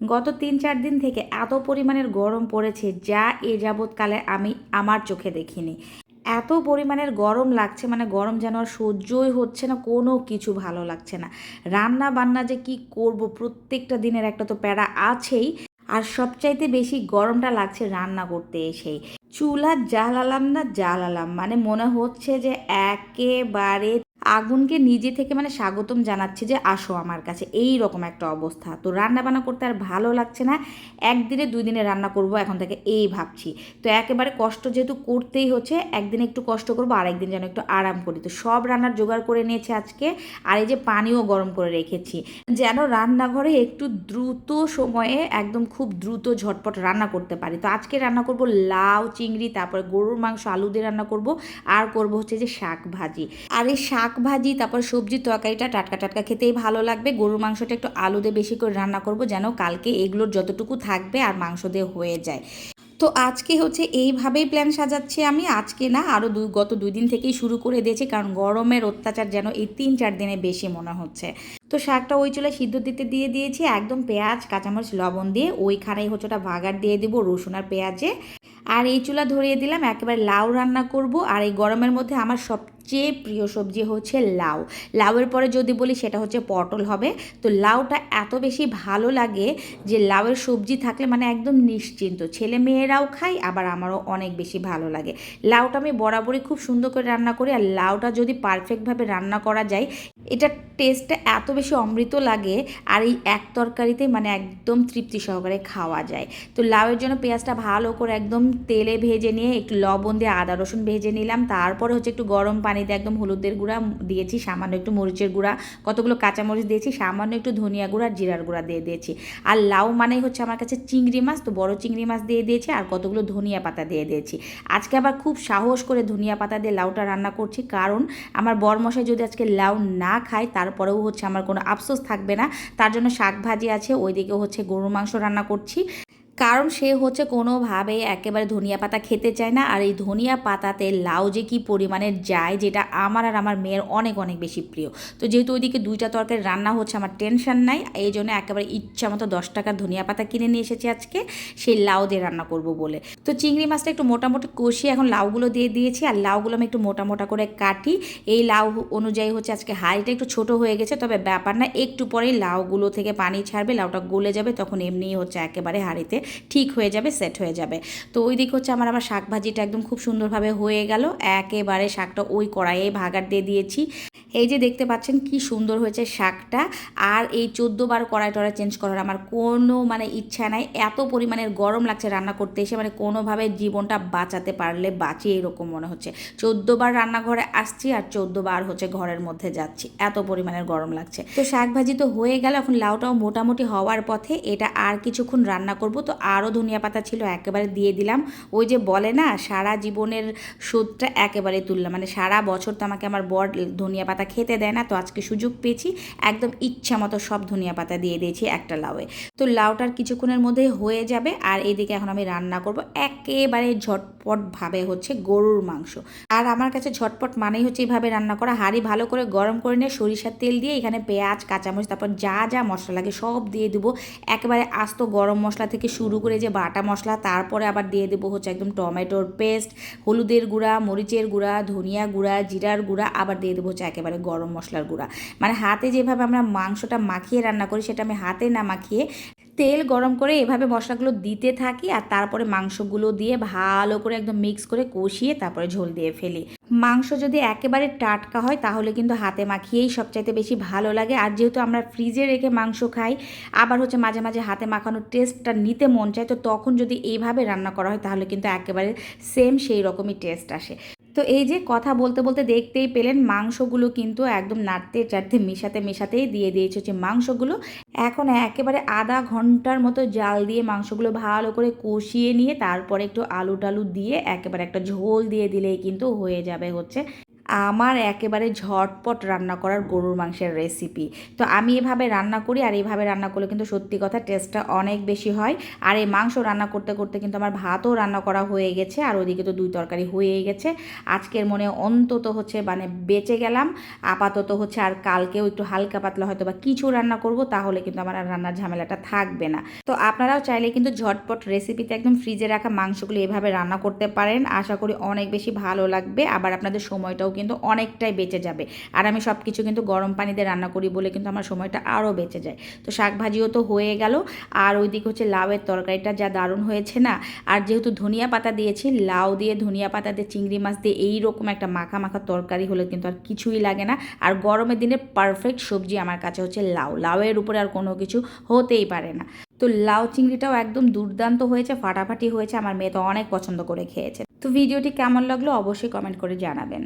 গত তিন চার দিন থেকে এত পরিমাণের গরম পড়েছে যা এ যাবৎকালে আমি আমার চোখে দেখিনি। এত পরিমাণের গরম লাগছে মানে গরম যেন আর সহ্যই হচ্ছে না, কোনো কিছু ভালো লাগছে না। রান্না বান্না যে কি করব, প্রত্যেকটা দিনের একটা তো প্যারা আছেই। আর সবচাইতে বেশি গরমটা লাগছে রান্না করতে এসেই। চুলা জ্বালালাম না, জ্বালালাম। মানে মনে হচ্ছে যে একেবারে আগুনকে নিজে থেকে মানে স্বাগতম জানাচ্ছে যে আসো আমার কাছে। এই রকম একটা অবস্থা। তো রান্না বান্না করতে আর ভালো লাগছে না। একদিনে দুই দিনে রান্না করব এখন থেকে এই ভাবছি। তো একেবারে কষ্ট যেহেতু করতেই হচ্ছে, একদিন একটু কষ্ট করব আর একদিন যেন একটু আরাম করি। তো সব রান্নার জোগাড় করে নিয়েছে আজকে, আর এই যে পানিও গরম করে রেখেছি। যেন রান্নাঘরে একটু দ্রুত সময়ে একদম খুব দ্রুত ঝটপট রান্না করতে পারি। তো আজকে রান্না করব লাউ, চিংড়ি, তারপরে গরুর মাংস, আলু দিয়ে রান্না করব। আর করব হচ্ছে যে শাক ভাজি। আর এই শাক ভাজি, তারপর সবজির তরকারিটা টাটকা টাটকা খেতেই ভালো লাগবে। গরুর মাংসটা একটু আলু দিয়ে বেশি করে রান্না করব যেন কালকে এগুলোর যতটুকু থাকবে আর মাংস দিয়ে হয়ে যায়। তো আজকে হচ্ছে এইভাবেই প্ল্যান সাজাচ্ছি আমি। আজকে না আরও দুই, গত দুই দিন থেকেই শুরু করে দিয়েছি কারণ গরমের অত্যাচার যেন এই তিন, চার দিনে বেশি মনে হচ্ছে। তো শাকটা ওই চুলায় সিদ্ধ দিতে দিয়ে দিয়েছি, একদম পেঁয়াজ, কাঁচামরিচ, লবণ দিয়ে। ওইখানেই হচ্ছে ওটা ভাগার দিয়ে দেবো রসুন আর পেঁয়াজে। আর এই চুলা ধরিয়ে দিলাম, একেবারে লাউ রান্না করব। আর এই গরমের মধ্যে আমার সবচেয়ে প্রিয় সবজি হচ্ছে লাউ। লাউয়ের পরে যদি বলি সেটা হচ্ছে পটল হবে। তো লাউটা এত বেশি ভালো লাগে যে লাউয়ের সবজি থাকলে মানে একদম নিশ্চিন্ত। ছেলে মেয়েরাও খাই আবার আমারও অনেক বেশি ভালো লাগে। লাউটা আমি বরাবরই খুব সুন্দর করে রান্না করি, আর লাউটা যদি পারফেক্টভাবে রান্না করা যায় এটার টেস্টটা এত বেশি অমৃত লাগে আর এই এক তরকারিতে মানে একদম তৃপ্তি সহকারে খাওয়া যায়। তো লাউয়ের জন্য পেঁয়াজটা ভালো করে একদম তেলে ভেজে নিয়ে একটু লবণ দিয়ে আদা, রসুন ভেজে নিলাম। তারপরে হচ্ছে একটু গরম পানিতে একদম হলুদের গুঁড়া দিয়েছি, সামান্য একটু মরিচের গুঁড়া, কতগুলো কাঁচামরিচ দিয়েছি, সামান্য একটু ধনিয়া গুঁড়া আর জিরার গুঁড়া দিয়ে দিয়েছি। আর লাউ মানেই হচ্ছে আমার কাছে চিংড়ি মাছ, তো বড় চিংড়ি মাছ দিয়ে দিয়েছি আর কতগুলো ধনিয়া পাতা দিয়ে দিয়েছি। আজকে আবার খুব সাহস করে ধনিয়া পাতা দিয়ে লাউটা রান্না করছি, কারণ আমার বরমশাই যদি আজকে লাউ না খায়, তারপরেও হচ্ছে আমার কোনো আফসোস থাকবে না। তার জন্য শাক ভাজি আছে, ওইদিকে হচ্ছে গরুর মাংস রান্না করছি। কারণ সে হচ্ছে কোনোভাবে একেবারে ধনিয়া পাতা খেতে চায় না। আর এই ধনিয়া পাতাতে লাউ যে কী পরিমাণের যায়, যেটা আমার আর আমার মেয়ের অনেক অনেক বেশি প্রিয়। তো যেহেতু ওইদিকে দুইটা তরকারি রান্না হচ্ছে, আমার টেনশন নাই। এই জন্য একেবারে ইচ্ছা মতো দশ টাকার ধনিয়া পাতা কিনে নিয়ে এসেছি আজকে। সেই লাউ দিয়ে রান্না করব বলে। তো চিংড়ি মাছটা একটু মোটামুটি কষিয়ে এখন লাউগুলো দিয়ে দিয়েছি। আর লাউগুলো আমি একটু মোটা মোটা করে কাটি। এই লাউ অনুযায়ী হচ্ছে আজকে হাঁড়িটা একটু ছোট হয়ে গেছে। তবে ব্যাপার না, একটু পরেই লাউগুলো থেকে পানি ছাড়বে, লাউটা গলে যাবে, তখন এমনিই হচ্ছে একেবারে হাঁড়িতে ঠিক হয়ে যাবে সেট হয়ে যাবে। তো ওই দিক হচ্ছে আমার আবার শাক ভাজিটা একদম খুব সুন্দরভাবে হয়ে গেল। একেবারে শাকটা ওই কড়াইয়ে ভাগার দিয়ে দিয়েছি। এই যে দেখতে পাচ্ছেন কি সুন্দর হয়েছে শাকটা। আর এই বার কড়াই টড়াই চেঞ্জ করার আমার কোনো মানে ইচ্ছা নাই। এত পরিমাণের গরম লাগছে রান্না করতে এসে মানে কোনোভাবে জীবনটা বাঁচাতে পারলে বাঁচি এরকম মনে হচ্ছে। বার রান্নাঘরে আসছি আর বার হচ্ছে ঘরের মধ্যে যাচ্ছি। এত পরিমাণের গরম লাগছে। তো শাক ভাজি তো হয়ে গেল, এখন লাউটাও মোটামুটি হওয়ার পথে। এটা আর কিছুক্ষণ রান্না করব। তো আরও ধনিয়া পাতা ছিল, একেবারে দিয়ে দিলাম। ওই যে বলে না, সারা জীবনের সুদটা একেবারে তুললাম। মানে সারা বছর তো আমাকে আমার বর ধনিয়া পাতা খেতে দেয় না, তো আজকে সুযোগ পেয়েছি, একদম ইচ্ছা মতো সব ধনিয়া পাতা দিয়ে দিয়েছি একটা লাউয়ে। তো লাউটার কিছুক্ষণের মধ্যে হয়ে যাবে, আর এদিকে এখন আমি রান্না করব। একেবারে ঝটপট ভাবে হচ্ছে গরুর মাংস। আর আমার কাছে ঝটপট মানেই হচ্ছে এইভাবে রান্না করা। হাঁড়ি ভালো করে গরম করে নিয়ে সরিষার তেল দিয়ে এখানে পেঁয়াজ, কাঁচামরিচ, তারপর যা যা মশলা লাগে সব দিয়ে দেবো। একেবারে আস্ত গরম মশলা থেকে শুরু করে যে বাটা মশলা, তারপরে আবার দিয়ে দেবো হচ্ছে একদম টমেটোর পেস্ট, হলুদের গুঁড়া, মরিচের গুঁড়া, ধনিয়া গুঁড়া, জিরার গুঁড়া, আবার দিয়ে দেবো হচ্ছে একেবারে গরম মশলার গুঁড়া। মানে হাতে যেভাবে আমরা মাংসটা মাখিয়ে রান্না করি, সেটা আমি হাতে না মাখিয়ে তেল গরম করে এভাবে মশলাগুলো দিতে থাকি আর তারপরে মাংসগুলো দিয়ে ভালো করে একদম মিক্স করে কষিয়ে তারপরে ঝোল দিয়ে ফেলি। মাংস যদি একেবারে টাটকা হয় তাহলে কিন্তু হাতে মাখিয়েই সবচাইতে বেশি ভালো লাগে। আর যেহেতু আমরা ফ্রিজে রেখে মাংস খাই, আবার হচ্ছে মাঝে মাঝে হাতে মাখানোর টেস্টটা নিতে মন চায়, তো তখন যদি এইভাবে রান্না করা হয় তাহলে কিন্তু একেবারে সেম সেই রকমই টেস্ট আসে। তো এই যে কথা বলতে বলতে দেখতেই পেলেন মাংসগুলো কিন্তু একদম নাড়তে চাড়তে মেশাতে মেশাতেই দিয়ে দিয়েছে হচ্ছে মাংসগুলো। এখন একেবারে আধা ঘণ্টার মতো জাল দিয়ে মাংসগুলো ভালো করে কষিয়ে নিয়ে তারপরে একটু আলু টালু দিয়ে একেবারে একটা ঝোল দিয়ে দিলেই কিন্তু হয়ে যাবে হচ্ছে। আমার একেবারে ঝটপট রান্না করার গরুর মাংসের রেসিপি তো আমি এভাবে রান্না করি আর এইভাবে রান্না করলে কিন্তু সত্যি কথা টেস্টটা অনেক বেশি হয়। আর এই মাংস রান্না করতে করতে কিন্তু আমার ভাতও রান্না করা হয়ে গেছে আর ওদিকে তো দুই তরকারি হয়েই গেছে। আজকের মনে অন্তত হচ্ছে মানে বেঁচে গেলাম। আপাতত হচ্ছে আর কালকেও একটু হালকা পাতলা হয়তো বা কিছু রান্না করব, তাহলে কিন্তু আমার আর রান্নার ঝামেলাটা থাকবে না। তো আপনারাও চাইলে কিন্তু ঝটপট রেসিপিতে একদম ফ্রিজে রাখা মাংসগুলো এভাবে রান্না করতে পারেন। আশা করি অনেক বেশি ভালো লাগবে। আবার আপনাদের সময়টাও কিন্তু অনেকটাই বেঁচে যাবে। আর আমি সব কিছু কিন্তু গরম পানিতে রান্না করি বলে কিন্তু আমার সময়টা আরও বেঁচে যায়। তো শাক ভাজিও তো হয়ে গেল। আর ওইদিকে হচ্ছে লাউয়ের তরকারিটা যা দারুণ হয়েছে না, আর যেহেতু ধনিয়া পাতা দিয়েছি, লাউ দিয়ে ধনিয়া পাতা দিয়ে চিংড়ি মাছ দিয়ে এইরকম একটা মাখা মাখা তরকারি হলে কিন্তু আর কিছুই লাগে না। আর গরমের দিনে পারফেক্ট সবজি আমার কাছে হচ্ছে লাউ। লাউয়ের উপরে আর কোনো কিছু হতেই পারে না। তো লাউ চিংড়িটাও একদম দুর্দান্ত হয়েছে, ফাটাফাটি হয়েছে, আমার মেয়ে তো অনেক পছন্দ করে খেয়েছে। তো ভিডিওটি কেমন লাগল অবশ্যই কমেন্ট করে জানাবেন।